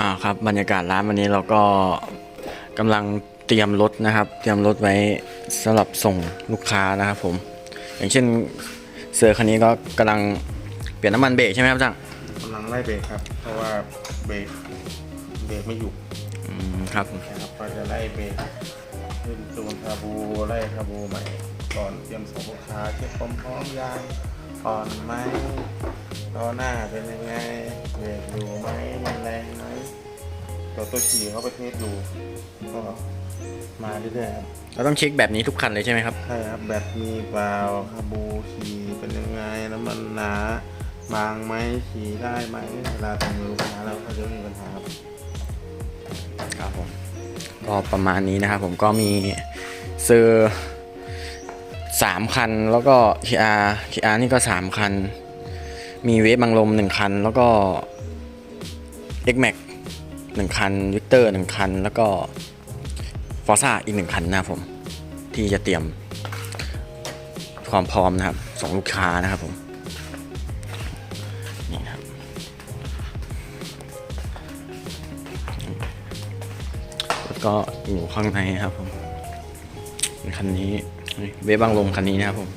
อ่าครับบรรยากาศร้านวันนี้เราก็กำลังเตรียมรถนะครับ เตรียมรถไว้สำหรับส่งลูกค้านะครับผม อย่างเช่นเซอร์คันนี้ก็กำลังเปลี่ยนน้ำมันเบรกใช่ไหมครับจังกำลังไล่เบรกครับ เพราะว่าเบรกเบรกไม่อยู่อืมครับนะครับก็จะไล่เบรกขึ้นตูนคาบูไล่คาบูใหม่ก่อนเตรียมส่งลูกค้าเช็คความพร้อมยางอ่อนไหม ล้อหน้าเป็นยังไงเบรกอยู่ไหมมันแรงไหมตัวตัวขี่เขาไปเทสดูก็มาเรื่อยๆครับเราต้องเช็คแบบนี้ทุกคันเลยใช่ไหมครับ ใช่ครับแบตมีเปล่าคาบูขี่เป็นยังไงน้ำมันหนาบางไหมขี่ได้ไหมเวลาทำลูกค้าแล้วเขาจะมีปัญหาครับครับผมก็ประมาณนี้นะครับผมก็มีเซอร์สามคันแล้วก็ KR KR นี่ก็สามคัน มีเวฟบังลมหนึ่งคัน แล้วก็ X Max หนึ่งคันวิกเตอร์หนึ่งคัน แล้วก็ฟอร์ซ่าอีกหนึ่งคันนะครับผม ที่จะเตรียมความพร้อมนะครับส่งลูกค้านะครับผมนี่นะครับแล้วก็อยู่ข้างในครับผมคันนี้เวฟบังลมคันนี้นะครับผม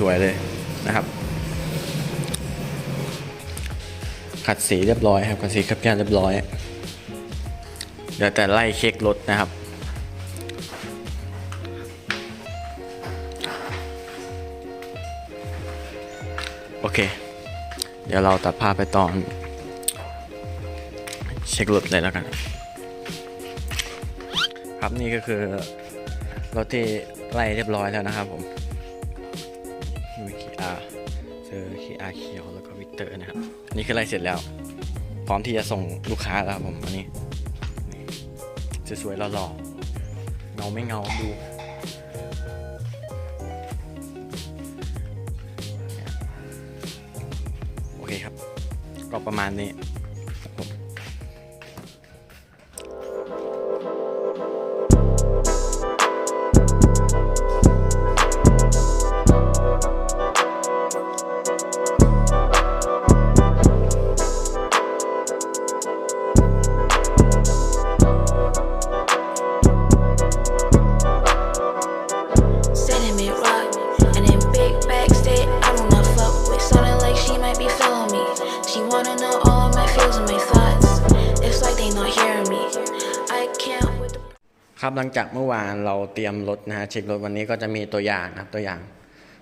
สวยๆเลยนะครับ ขัดสีเรียบร้อยครับขัดสีขับแก้เรียบร้อย เดี๋ยวแต่ไล่เช็ครถนะครับโอเค เดี๋ยวเราตัดภาพไปตอน เช็ครถเลยแล้วกัน ครับนี่ก็คือรถที่ไล่เรียบร้อยแล้วนะครับผม เตอร์นะครับนี่คือไล่เสร็จแล้ว พร้อมที่จะส่งลูกค้าแล้วครับผมอันนี้สวยๆหล่อๆเงาไม่เงาดูโอเคครับ ก็ประมาณนี้ ครับหลังจากเมื่อวานเราเตรียมรถนะฮะเช็ครถวันนี้ก็จะมีตัวอย่างนะครับตัวอย่าง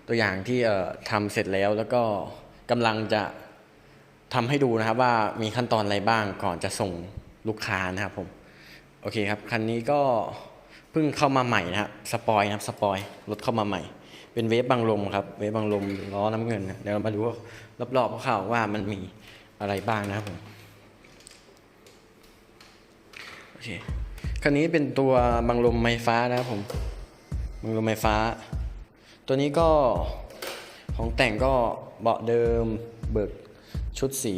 ตัวอย่างที่เอ่อทำเสร็จแล้วแล้วก็กำลังจะทำให้ดูนะครับว่ามีขั้นตอนอะไรบ้างก่อนจะส่งลูกค้านะครับผมโอเคครับคันนี้ก็เพิ่งเข้ามาใหม่นะครับสปอยนะครับสปอยรถเข้ามาใหม่ เป็นเวฟบังลมครับเวฟบังลมล้อน้ำเงินนะเดี๋ยวเรามาดูรอบๆคร่าวว่ามันมี อะไรบ้างนะครับผมโอเคคันนี้เป็นตัวบังลมไฟฟ้านะครับผมบังลมไฟฟ้า ตัวนี้ก็ของแต่งก็เบาะเดิมเบิกชุดสี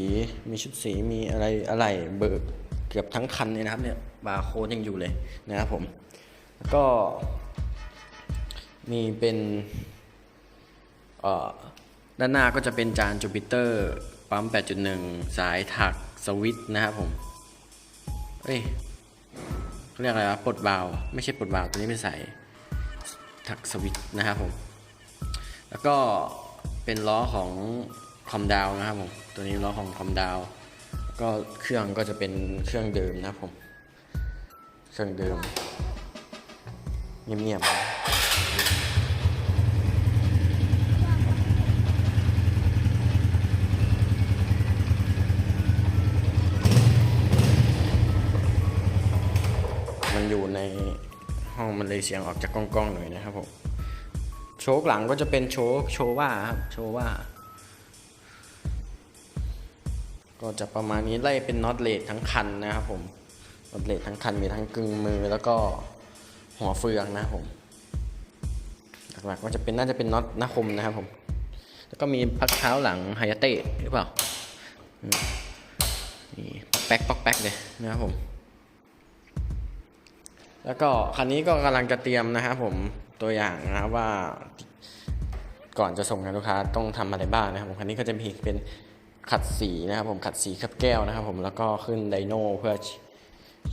มีชุดสีมีอะไรอะไรเบิกเกือบทั้งคันเลยนะครับเนี่ยบาร์โค้ดยังอยู่เลยนะครับผมก็มีเป็นด้านหน้าก็จะเป็นจานจูปิเตอร์ ปั๊ม 8.1 สายถักสวิตนะครับผม เอ้ยเรียกอะไรวะปลดบาว ไม่ใช่ปลดบาวตัวนี้เป็นสายถักสวิตนะครับผม แล้วก็เป็นล้อของคอมดาวนะครับผม ตัวนี้ล้อของคอมดาว ก็เครื่องก็จะเป็นเครื่องเดิมนะครับผม เครื่องเดิม เงียบๆมันอยู่ในห้อง มันเลยเสียงออกจากกล้องๆหน่อยนะครับผมโชคหลังก็จะเป็นโชคโชว่าครับโชว่าก็จะประมาณนี้ไล่เป็นน็อตเลดทั้งคันนะครับผมน็อตเลดทั้งคันมีทั้งกึ่งมือแล้วก็หัวเฟืองนะครับผมหลักๆก็จะเป็นน่าจะเป็นน็อตหน้าคมนะครับผม แล้วก็มีพักเท้าหลังไฮยาเตะหรือเปล่านี่ปอกแป๊กป๊อกแป๊กเลยนะครับผม แล้วก็คันนี้ก็กำลังจะเตรียมนะครับผมตัวอย่างนะครับว่า ก่อนจะส่งงานลูกค้าต้องทำอะไรบ้างนะครับผมคันนี้ก็จะมีเป็นขัดสีนะครับผมขัดสีขับแก้วนะครับผมแล้วก็ขึ้นไดโน่เพื่อ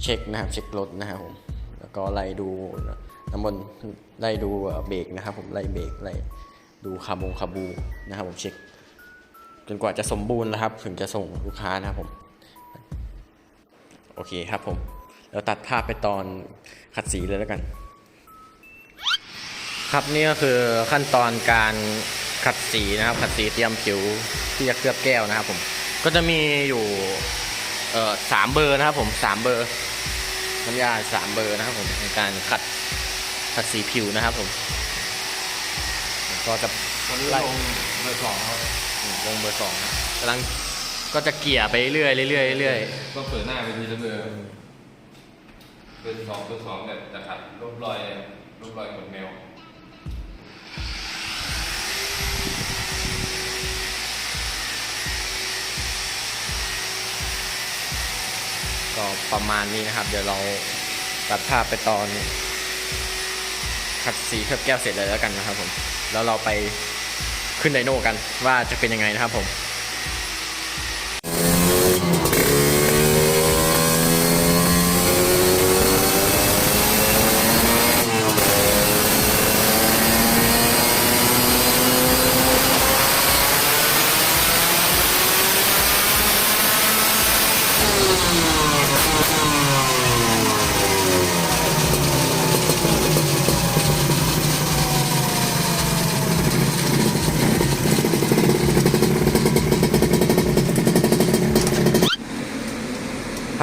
เช็คนะครับเช็ครถนะครับผมแล้วก็ไล่ดูน้ำมันไล่ดูเบรกนะครับผมไล่เบรกไล่ดูคาบงคาบูนะครับผมเช็คจนกว่าจะสมบูรณ์แล้วครับ ถึงจะส่งลูกค้านะครับผม โอเคครับผม เราตัดภาพไปตอนขัดสีเลยแล้วกัน ครับนี่ก็คือขั้นตอนการขัดสีนะครับ ขัดสีเตรียมผิวที่จะเคลือบแก้วนะครับผมก็จะมีอยู่เอ่อสามเบอร์นะครับผมสามเบอร์น้ำยาสามเบอร์นะครับผมในการขัดขัดสีผิวนะครับผมก็จะวันนี้ไล่ลงเบอร์สองครับลงเบอร์สองนะกำลังก็จะเกลี่ยไปเรื่อยๆเรื่อยๆเรื่อยก็เปิดหน้าไปทีละเบอร์ เบอร์สองเบอร์สองแบบจะขัดรูปรอยรูปรอยขนแมวก็ประมาณนี้นะครับ เดี๋ยวเราตัดภาพไปตอนขัดสีเคลือบแก้วเสร็จเลยแล้วกันนะครับผม แล้วเราไปขึ้นไดโน่กันว่าจะเป็นยังไงนะครับผม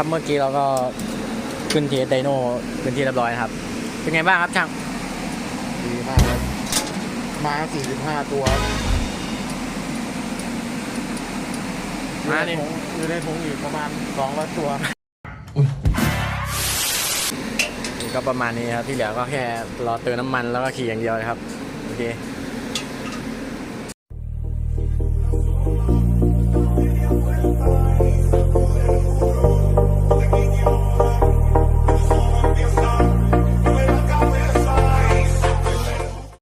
ครับเมื่อกี้เราก็ขึ้นเทสไดโน่เป็นที่เรียบร้อยนะครับ เป็นไงบ้างครับช่างดีมากครับมาสี่สิบห้าตัวมานี่อยู่ในถุงอยู่ในถุงอีกประมาณสองร้อยตัว นี่ก็ประมาณนี้ครับที่เหลือก็แค่รอเติมน้ำมันแล้วก็ขี่อย่างเดียวนะครับ โอเค